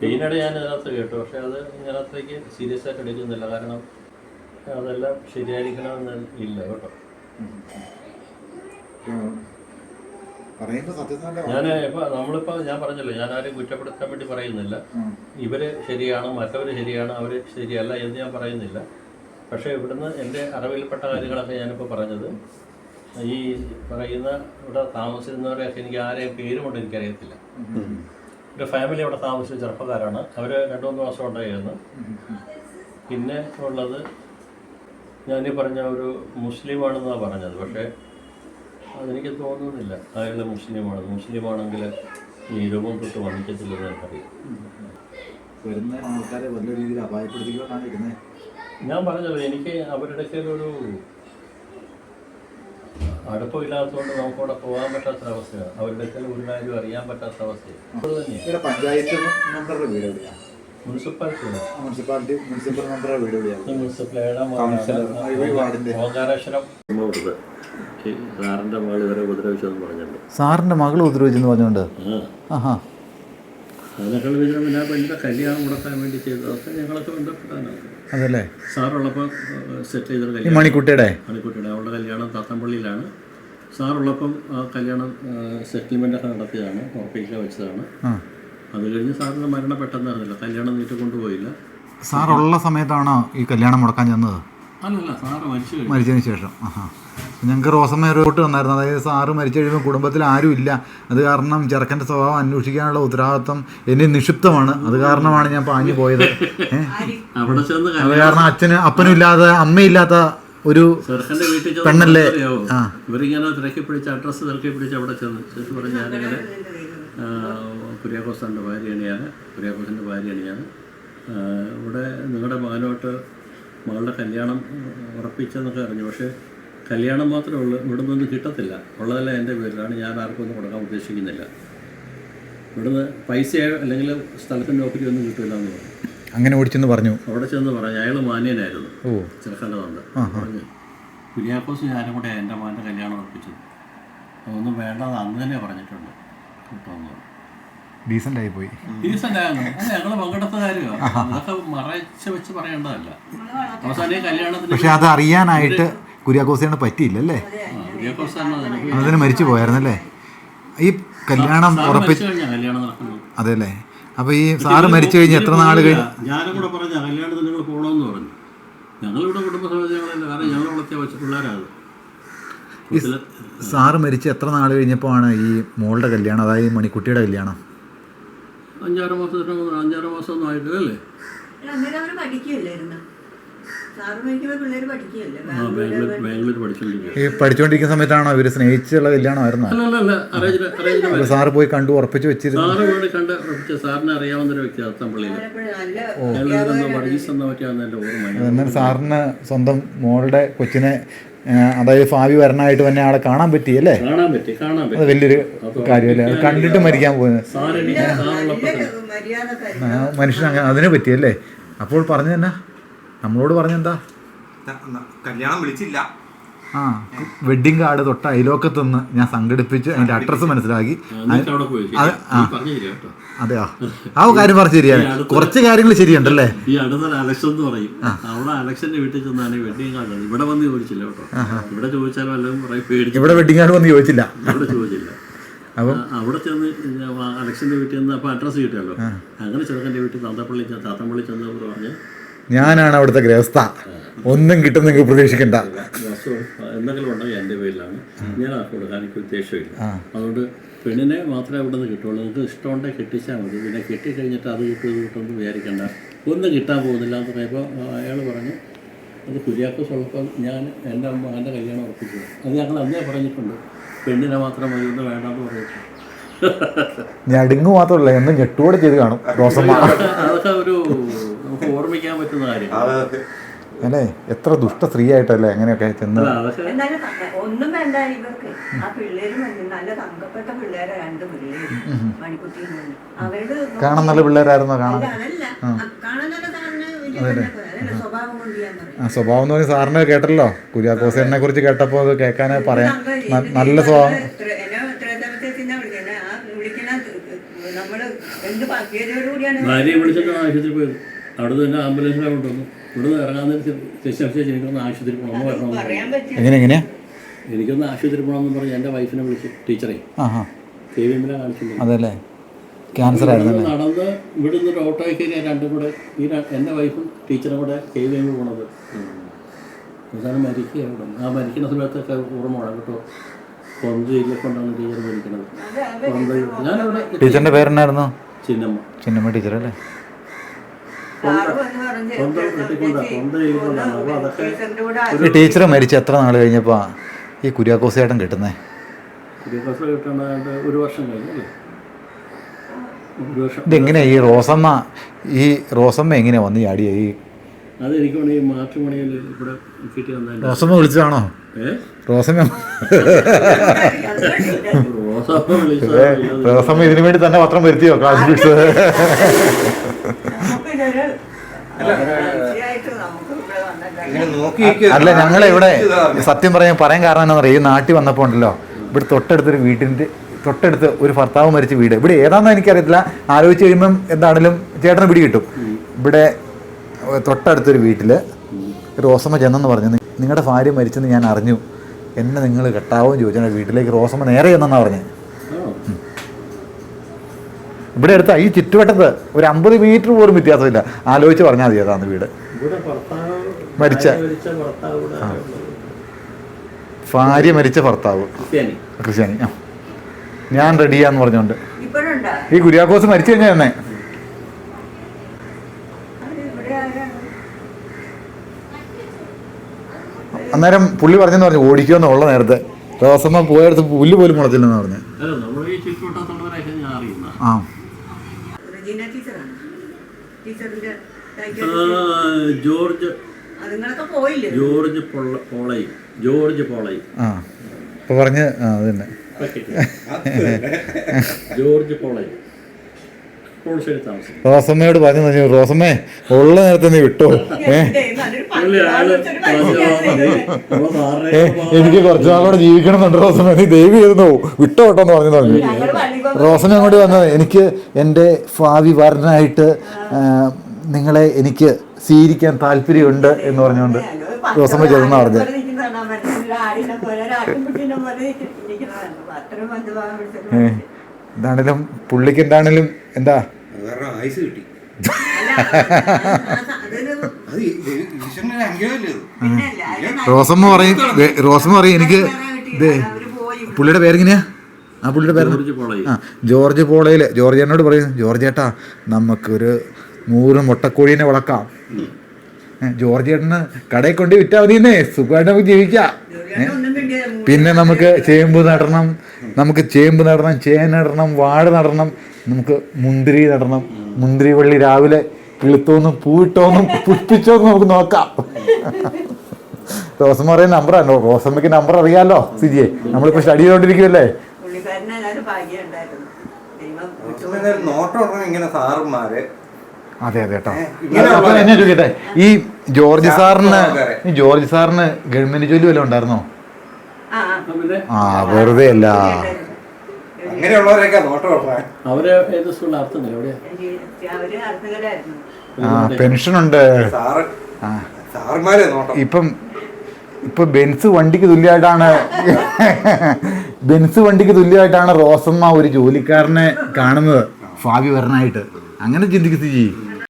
പെയിനടെ ഞാൻ ഇതിനകത്ത് കേട്ടു. പക്ഷെ അത് ഇതിനകത്തേക്ക് സീരിയസ് ആയിട്ട് എടുക്കുന്നില്ല. കാരണം അതെല്ലാം ശരിയായിരിക്കണമെന്ന് ഇല്ല കേട്ടോ. ഞാൻ ഇപ്പൊ നമ്മളിപ്പോ ഞാൻ പറഞ്ഞല്ലോ ഞാൻ ആരും കുറ്റപ്പെടുത്താൻ വേണ്ടി പറയുന്നില്ല. ഇവർ ശരിയാണ് മറ്റവര് ശരിയാണ് അവർ ശരിയല്ല എന്ന് ഞാൻ പറയുന്നില്ല. പക്ഷേ ഇവിടുന്ന് എന്റെ അറിവിൽപ്പെട്ട കാര്യങ്ങളൊക്കെ ഞാനിപ്പോൾ പറഞ്ഞത്. ഈ പറയുന്ന ഇവിടെ താമസിക്കുന്നവരെയൊക്കെ എനിക്ക് ആരെയും പേരുമുണ്ട് എനിക്കറിയത്തില്ല. ഒരു ഫാമിലി അവിടെ താമസിച്ച ചെറുപ്പക്കാരാണ്. അവർ രണ്ട് മൂന്ന് മാസം ഉണ്ടായിരുന്നു. പിന്നെ ഉള്ളത് ഞാൻ ഈ പറഞ്ഞ ഒരു മുസ്ലിമാണെന്നാണ് പറഞ്ഞത്. പക്ഷേ അതെനിക്ക് തോന്നുന്നില്ല. അയാൾ മുസ്ലിമാണ്? മുസ്ലിമാണെങ്കിൽ ഈ രൂപം തൊട്ട് വന്നിക്കത്തില്ലെന്ന് എനിക്കറിയാം. വരുന്ന ആൾക്കാരെ വലിയ രീതിയിൽ അപായപ്പെടുത്തിക്കൊണ്ടാണ് ഇരുന്നത് ഞാൻ പറഞ്ഞത് എനിക്ക് അവരുടെ ഒരു അടുപ്പമില്ലാത്തതുകൊണ്ട് നമുക്ക് അവിടെ പോകാൻ പറ്റാത്ത അവസ്ഥയാണ്. അവരുടെ ഒരു കാര്യം അറിയാൻ പറ്റാത്ത അവസ്ഥയാണ്. സാറിന്റെ തന്നെയാണ് ഇവിടെ പഞ്ചായത്ത് മെമ്പറുടെ വീട് എവിടെയാണ് മുനിസിപ്പാലിറ്റിയുടെ മുനിസിപ്പാലിറ്റി മുനിസിപ്പൽ മെമ്പറുടെ വീട് എവിടെയാണ്? സാറിന്റെ മകൾ പറഞ്ഞിട്ടുണ്ട്. സാറിന്റെ മകൾ ഉപദ്രവിച്ചെന്ന് പറഞ്ഞുകൊണ്ട് ആ. ആഹാ. അതിനേക്കാൾ വിധം പിന്നെ പെണ്ണിന്റെ കല്യാണം മുടക്കാൻ വേണ്ടി ചെയ്തതൊക്കെ ഞങ്ങളൊക്കെ ബന്ധപ്പെട്ടാണ് അതല്ലേ? സാറുള്ളപ്പോൾ സെറ്റ് ചെയ്തൊരു കല്യാണം. മണിക്കുട്ടിയുടെ? മണിക്കുട്ടിയുടെ അവളുടെ കല്യാണം താത്തമ്പള്ളിയിലാണ്. സാറുള്ളപ്പം ആ കല്യാണം സെറ്റിൽമെന്റൊക്കെ നടത്തിയതാണ് ഉറപ്പിക്കുക വെച്ചതാണ്. അത് കഴിഞ്ഞ് സാറിന് മരണം പെട്ടെന്ന് അറിഞ്ഞില്ല. കല്യാണം നീട്ടി കൊണ്ടുപോയില്ല. സാറുള്ള സമയത്താണോ ഈ കല്യാണം മുടക്കാൻ ചെന്നത്? അല്ലല്ല സാറ് മരിച്ചു മരിച്ചതിന് ശേഷം. ഞങ്ങൾക്ക് റോസമ്മ ഒരു റിപ്പോർട്ട് വന്നായിരുന്നു അതായത് സാറ് മരിച്ചു കഴിയുമ്പോൾ കുടുംബത്തിൽ ആരും ഇല്ല. അത് കാരണം ചെറുക്കന്റെ സ്വഭാവം അന്വേഷിക്കാനുള്ള ഉത്തരവാദിത്വം എന്നെ നിക്ഷിപ്തമാണ്. അത് കാരണമാണ് ഞാൻ പാഞ്ഞു പോയത്. അത് കാരണം അച്ഛന് അപ്പനും ഇല്ലാതെ അമ്മയില്ലാത്ത ഒരു പെണ്ണല്ലേ? ഇവരിങ്ങനെ തിരക്കി പിടിച്ച് അഡ്രസ്സ് തിരക്കി പിടിച്ച് അവിടെ ചെന്ന്. ചേച്ചി പറഞ്ഞ് ഞാനിങ്ങനെ കുര്യാക്കോസാന്റെ ഭാര്യയാണ് ഞാൻ. കുര്യാക്കോസിന്റെ ഭാര്യയാണ് ഞാൻ. ഇവിടെ നിങ്ങളുടെ മകനോട്ട് മകളുടെ കല്യാണം ഉറപ്പിച്ചെന്നൊക്കെ അറിഞ്ഞു. പക്ഷേ കല്യാണം മാത്രമേ ഉള്ളൂ. ഇവിടെ നിന്ന് കിട്ടത്തില്ല. ഉള്ളതല്ല എന്റെ പേരിലാണ്. ഞാൻ ആർക്കൊന്നും ഒന്നും കൊടുക്കാൻ ഉദ്ദേശിക്കുന്നില്ല. ഇവിടുന്ന് പൈസ അല്ലെങ്കിൽ സ്ഥലത്തിന്റെ ഓഫീസിൽ ഒന്നും കിട്ടില്ല എന്ന് പറഞ്ഞു. അങ്ങനെ ഓടിച്ചെന്ന് പറഞ്ഞു. അവിടെ ചെന്ന് പറഞ്ഞു. അയാൾ മാന്യനായിരുന്നു. ഓ. ചെറുക്കന്റെ തൊണ്ട് പറഞ്ഞു കുര്യാക്കോസ് ഞാനും കൂടെ എന്റെ മോന്റെ കല്യാണം ഉറപ്പിച്ചത് അതൊന്നും വേണ്ടത് അന്ന് തന്നെ പറഞ്ഞിട്ടുണ്ട്. കിട്ടുമെന്ന് ഡീസന്റ് ആയി പോയി ഡീസന്റ് ആയിരുന്നു അത് ഞങ്ങൾ പങ്കെടുത്ത കാര്യമാണ് അതൊക്കെ മറച്ച് വെച്ച് പറയേണ്ടതല്ല. അവസാനം കല്യാണത്തിന് പക്ഷെ അത് അറിയാനായിട്ട് കുര്യാക്കോസിന് പറ്റിയില്ലല്ലേ? അതിന് മരിച്ചു പോയായിരുന്നല്ലേ? ഈ കല്യാണം ഉറപ്പിച്ച് അപ്പൊ അതെല്ലേ? അപ്പോൾ ഈ സാറ് മരിച്ചു കഴിഞ്ഞ എത്ര നാൾ കഴിഞ്ഞ് ഞാനും കൂടെ പറഞ്ഞ കല്യാണത്തിന് നിങ്ങൾ പോകണമെന്ന് പറഞ്ഞു. ഞങ്ങളിവിടെ കുടുംബസമേത ഞങ്ങളല്ല കാരണം ഞങ്ങൾ വളർത്തിയ വെച്ച പിള്ളേരാണ്. സാറ് മരിച്ച് എത്ര നാൾ കഴിഞ്ഞപ്പോഴാണ് ഈ മോളുടെ കല്യാണം അതായത് ഈ മണിക്കുട്ടിയുടെ കല്യാണം? അഞ്ചാറ് മാസത്തിന് അഞ്ചാറ് മാസം ഒന്നും ആയിട്ടില്ല അല്ലേ അന്നേരം അവർ പഠിക്കുകയല്ലായിരുന്നു ഈ പഠിച്ചുകൊണ്ടിരിക്കുന്ന സമയത്താണോ ഇവർ സ്നേഹിച്ചുള്ള കല്യാണമായിരുന്നോ അല്ല അറേഞ്ച് അറേഞ്ച് സാറ് പോയി കണ്ടു ഉറപ്പിച്ചു വെച്ചിരുന്നു. സാറ് കണ്ട് ഉറപ്പിച്ച സാറിനെ അറിയാവുന്ന ഒരു വ്യക്തി അത്തമ്പള്ളിയിൽ എന്നാൽ സാറിന് സ്വന്തം മോളുടെ കൊച്ചിനെ അതായത് ഭാവി വരണായിട്ട് തന്നെ ആളെ കാണാൻ പറ്റി അല്ലേ? കാണാൻ പറ്റി കാണാൻ അത് വലിയൊരു കാര്യമല്ലേ? അത് കണ്ടിട്ട് മരിക്കാൻ പോകുന്നത്. മനുഷ്യൻ അങ്ങനെ അതിനെ പറ്റിയല്ലേ? അപ്പോൾ പറഞ്ഞു തന്നെ നമ്മളോട് പറഞ്ഞെന്താ കല്യാണം വിളിച്ചില്ല. ആ വെഡിങ് കാർഡ് തൊട്ട് അയലോക്കത്തുനിന്ന് ഞാൻ സംഘടിപ്പിച്ച് അതിന്റെ അഡ്രസ്സ് മനസ്സിലാക്കി. അതെയോ? ആ കാര്യം പറഞ്ഞു ശരിയാണ് കുറച്ച് കാര്യങ്ങൾ ശരിയുണ്ടല്ലേ? ഈ അടുത്തൊരു അലക്ഷൻ എന്ന് പറയും. അവിടെ അലക്ഷന്റെ വീട്ടിൽ ചെന്നാണ് വെഡിങ് കാർഡ് ഇവിടെ വന്ന് ചോദിച്ചില്ല കേട്ടോ. ഇവിടെ ചോദിച്ചാൽ വല്ലതും ഇവിടെ വെഡിങ് കാർഡ് വന്ന് ചോദിച്ചില്ല. അവിടെ ചോദിച്ചില്ല. അപ്പം അവിടെ ചെന്ന് അലക്ഷന്റെ വീട്ടിൽ നിന്ന് അപ്പോൾ അഡ്രസ്സ് കിട്ടിയല്ലോ. അങ്ങനെ ചെറുക്കന്റെ വീട്ടിൽ താത്തപ്പള്ളി ചെന്ന് താത്തപ്പള്ളി ചെന്നപ്പോൾ പറഞ്ഞ് ഞാനാണ് അവിടുത്തെ ഗ്രഹസ്ഥ. ഒന്നും കിട്ടുന്നെങ്കിൽ പ്രതീക്ഷിക്കണ്ട. എന്തെങ്കിലും ഉണ്ടെങ്കിൽ എന്റെ പേരിലാണ്. ഞാൻ ആർക്ക് കൊടുക്കാൻ എനിക്ക് ഉദ്ദേശമില്ല. അതുകൊണ്ട് പെണ്ണിനെ മാത്രമേ അവിടെ നിന്ന് കിട്ടുള്ളൂ. നിങ്ങൾക്ക് ഇഷ്ടമുണ്ടെങ്കിൽ കെട്ടിച്ചാൽ മതി. പിന്നെ കെട്ടിക്കഴിഞ്ഞിട്ട് അത് കിട്ടും ഇത് കിട്ടുമെന്ന് വിചാരിക്കണ്ട. ഒന്നും കിട്ടാൻ പോകുന്നില്ല എന്ന് പറയുമ്പോൾ അയാൾ പറഞ്ഞു അത് കുര്യാക്കോസ് ഉള്ളപ്പോൾ ഞാൻ എന്റെ അമ്മ എന്റെ കല്യാണം ഉറപ്പിച്ചു അത് ഞങ്ങൾ അന്നേ പറഞ്ഞിട്ടുണ്ട്. പെണ്ണിനെ മാത്രം മതി ഒന്ന് വേണ്ടെന്ന് പറഞ്ഞിട്ടുണ്ട്. ഞടുങ്ങ് മാത്രമല്ല എന്നും ഞെട്ടുകൂടെ ചെയ്ത് കാണും. റോസമ്മ. അതൊക്കെ ഒരു നമുക്ക് ഓർമ്മിക്കാൻ പറ്റുന്ന കാര്യം. അല്ലേ? എത്ര ദുഷ്ട സ്ത്രീ ആയിട്ടല്ലേ അങ്ങനെയൊക്കെ ചെന്ന്. എന്നാലും ത- ഒന്നും വേണ്ട ഇവർക്ക്. ആ പിള്ളേര് മതി. നല്ല തങ്കപ്പെട്ട പിള്ളേരെ രണ്ട് പിള്ളേര് മണിക്കുട്ടി അവരുടെ കാണാൻ നല്ല പിള്ളേരായിരുന്നോ? കാണാൻ അല്ല, അതല്ല ആ, കാണാൻ നല്ല വലിയ അതല്ല സ്വഭാവം കൊണ്ട് ചെയ്യാൻ പറയും. ആ സ്വഭാവം എന്ന് പറഞ്ഞാൽ സാറിന് കേട്ടല്ലോ. കുര്യാക്കോസേനെ കുറിച്ച് കേട്ടപ്പോൾ അത് കേൾക്കാനേ പറയാം. ന- നല്ല സ്വഭാവം. ഭാര്യയെ വിളിച്ചിട്ട് ആശുപത്രി പോയത് അവിടെ തന്നെ ആംബുലൻസിലാണ് കൊണ്ടുവന്നു ഇവിടുന്ന് ഇറങ്ങാൻ ശേഷം എനിക്കൊന്ന് ആശുപത്രി പോകണം വരണം പറയാൻ പറ്റില്ല. എങ്ങനെ എങ്ങനെയാ? എനിക്കൊന്ന് ആശുപത്രി പോകണമെന്ന് പറഞ്ഞ് എന്റെ വൈഫിനെ വിളിച്ചു ടീച്ചറെ. കെ വി എമ്മിലാണ് കാണിച്ചിട്ടുണ്ട്. അതല്ലേ? ക്യാൻസർ ആയിരുന്നു നടന്ന് ഇവിടുന്ന് ഒരു ഓട്ടോയിൽ കയറി രണ്ടും കൂടെ ഈ എന്റെ വൈഫും ടീച്ചറും കൂടെ കെ വി എമ്മിൽ പോണത്. അവസാനം മരിക്കുകയാണ് ആ മരിക്കുന്ന സമയത്തൊക്കെ ഓർമ്മ വേണം കേട്ടോ. കൊന്തയിലെ കൊണ്ടാണ് ടീച്ചർ മരിക്കുന്നത് ടീച്ചറിന്റെ പേരെന്നായിരുന്നു? ചിന്നമ്മ. ചിന്നമ്മ ടീച്ചർ അല്ലേ? ടീച്ചർ മരിച്ച എത്ര നാൾ കഴിഞ്ഞപ്പോ ഈ കുര്യാക്കോസേട്ടൻ കിട്ടുന്നേ? ഒരു വർഷം കഴിഞ്ഞല്ലേ ഒരു വർഷം. ഇതെങ്ങനെയാ ഈ റോസമ്മ ഈ റോസമ്മ എങ്ങനെയാ വന്ന് ചാടിയ ഈ അത് എനിക്ക് വേണമെങ്കിൽ മാട്രിമോണിയിൽ ഇവിടെ കിട്ടി വന്നാൽ റോസമ്മ വിളിച്ചതാണോ? റോസമ്മ. റോസമ്മ ഇതിനു വേണ്ടി തന്നെ പത്രം വരുത്തിയോ? ക്ലാസ് നോക്കി അല്ല ഞങ്ങളെ ഇവിടെ സത്യം പറയാൻ പറയാൻ കാരണം എന്താ പറയുക ഈ നാട്ടിൽ വന്നപ്പോൾ ഉണ്ടല്ലോ ഇവിടെ തൊട്ടടുത്തൊരു വീട്ടിന്റെ തൊട്ടടുത്ത് ഒരു ഭർത്താവ് മരിച്ച വീട്. ഇവിടെ ഏതാണെന്ന് എനിക്കറിയത്തില്ല. ആലോചിച്ച് കഴിയുമ്പം എന്താണെങ്കിലും ചേട്ടന് പിടി കിട്ടും. ഇവിടെ തൊട്ടടുത്തൊരു വീട്ടിൽ റോസമ്മ ചെന്നെന്ന് പറഞ്ഞു നിങ്ങളുടെ ഭാര്യ മരിച്ചെന്ന് ഞാൻ അറിഞ്ഞു. എന്നെ നിങ്ങൾ കെട്ടാവും? ചോദിച്ചാൽ വീട്ടിലേക്ക് റോസമ്മ നേരെ ചെന്നെന്നാണ് പറഞ്ഞത് ഇവിടെ അടുത്ത ഈ ചുറ്റുവട്ടത്ത് ഒരു അമ്പത് മീറ്റർ പോലും വ്യത്യാസമില്ല. ആലോചിച്ച് പറഞ്ഞാൽ മതി ഏതാന്ന് വീട്. മരിച്ച. ഭാര്യ മരിച്ച ഭർത്താവ് ഇവിടെ ഭാര്യ മരിച്ച ഭർത്താവ്. ക്രിസ്ത്യാനി. ഞാൻ റെഡിയാന്ന് പറഞ്ഞോണ്ട്. ഇപ്പോഴുണ്ടോ ഈ കുര്യാക്കോസ് മരിച്ചു കഴിഞ്ഞാൽ തന്നെ അന്നേരം പുള്ളി പറഞ്ഞെന്ന് പറഞ്ഞു ഓടിക്കുമെന്ന് ഉള്ള നേരത്തെ റോസമ്മ പോയടുത്ത് പുല്ല് പോലും മുളച്ചില്ലെന്ന് പറഞ്ഞു. അല്ല നമ്മൾ ഈ ചുറ്റുവട്ടത്തുള്ളവരെയൊക്കെ ഞാൻ അറിയുന്ന. ആ. ജോർജ് ജോർജ് പോളയും. ജോർജ് പോളയും. ആ. അപ്പൊ പറഞ്ഞ് ആ അത് തന്നെ ജോർജ് പോളയും. റോസമ്മയോട് പറഞ്ഞു പറഞ്ഞു റോസമ്മേ ഉള്ള നേരത്തെ നീ വിട്ടോ? എനിക്ക് കുറച്ചു നാളോടെ ജീവിക്കണം എന്നുണ്ട് റോസമ്മ. നീ ദൈവം ഇരുന്നു വിട്ടോ കേട്ടോ എന്ന് പറഞ്ഞു തുടങ്ങി. റോസമ്മ അങ്ങോട്ട് വന്നത് എനിക്ക് എന്റെ ഭാവി വരനായിട്ട് നിങ്ങളെ എനിക്ക് സ്വീകരിക്കാൻ താല്പര്യമുണ്ട് എന്ന് പറഞ്ഞുകൊണ്ട് റോസമ്മ ചെറുന്ന പറഞ്ഞത് ഏ, എന്താണേലും പുള്ളിക്ക് എന്താണേലും എന്താ? വേറെ ആയുസ് കിട്ടി. റോസമ്മ പറയും റോസമ്മ പറയും എനിക്ക് ദേ, പുള്ളിയുടെ പേരെങ്ങനെയാ? ആ പുള്ളിയുടെ പേര് ആ ജോർജ് പോളയിൽ ജോർജ് എന്നോട് പറയും ജോർജ് ഏട്ടാ നമുക്കൊരു നൂറ് മുട്ടക്കോഴീനെ വളക്കാം. ജോർജ് ചേട്ടന് കടയിൽ കൊണ്ട് വിറ്റാൽ മതിയെന്നേ സുഖമായിട്ട് നമുക്ക് ജീവിക്കാം. പിന്നെ നമുക്ക് ചേമ്പ് നടണം നമുക്ക് ചേമ്പ് നടണം ചേന നടണം വാഴ നടണം നമുക്ക് മുന്തിരി നടണം. മുന്തിരി വള്ളി രാവിലെ കിളുത്തോന്നും പൂവിട്ടോന്നും പുഷ്പിച്ചോന്നും നമുക്ക് നോക്കാം. റോസമ്മ പറയുന്ന നമ്പറാണോ റോസമ്മയ്ക്ക് നമ്പർ അറിയാലോ സിജിയെ. നമ്മളിപ്പോ സ്റ്റഡി ചെയ്തോണ്ടിരിക്കുമല്ലേ സാറുമാര് അതെ അതെ കേട്ടോ. ഇങ്ങനെ അപ്പൊ എന്നെ ചോദിക്കട്ടെ? ഈ ജോർജ് സാറിന് ഈ ജോർജ് സാറിന് ഗവൺമെന്റ് ജോലി വല്ലതും ഉണ്ടായിരുന്നോ? ആ ആ. വെറുതെ അല്ല. അങ്ങനെയുള്ളവരൊക്കെ അവരെ ഏത് എവിടെയാ? ആ പെൻഷൻ ഉണ്ട് സാറ് ആ. സാറുമാരെ നോട്ടം. ഇപ്പം ഇപ്പൊ ബെൻസ് വണ്ടിക്ക് തുല്യമായിട്ടാണ് ബെൻസ് വണ്ടിക്ക് തുല്യമായിട്ടാണ് റോസമ്മ ഒരു ജോലിക്കാരനെ കാണുന്നത് ഭാവി വരണായിട്ട് അങ്ങനെ ചിന്തിക്കുന്നത് സ്ഥിതി